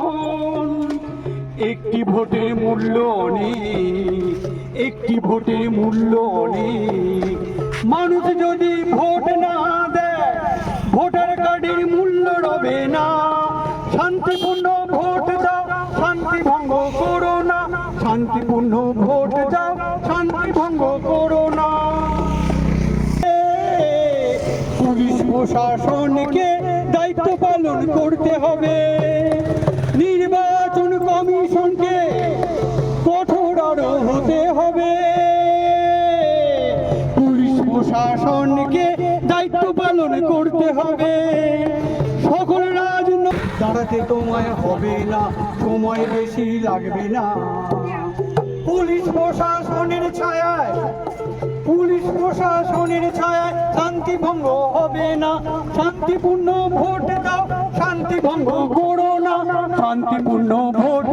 তখন একটি ভোটের মূল্য অনেক একটি ভোটের মূল্য অনেক মানুষ যদি ভোট না দেয়, ভোটার কার্ডের মূল্য রবে না। শান্তিপূর্ণ ভোট দাও, শান্তি ভঙ্গ করো না। শান্তিপূর্ণ ভোট দাও, শান্তি ভঙ্গ করো না। পুলিশ প্রশাসনকে দায়িত্ব পালন করতে হবে। কমিশনকে কঠোর আরও হতে হবে। পুলিশ প্রশাসনকে দায়িত্ব পালন করতে হবে। সকল দাঁড়াতে তোমায় হবে না সময় বেশি লাগবে না। পুলিশ প্রশাসনের ছায়ায় পুলিশ প্রশাসনের ছায়ায় শান্তি ভঙ্গ হবে না। শান্তিপূর্ণ ভোট দাও শান্তি ভঙ্গ করো না। শান্তিপূর্ণ ভোট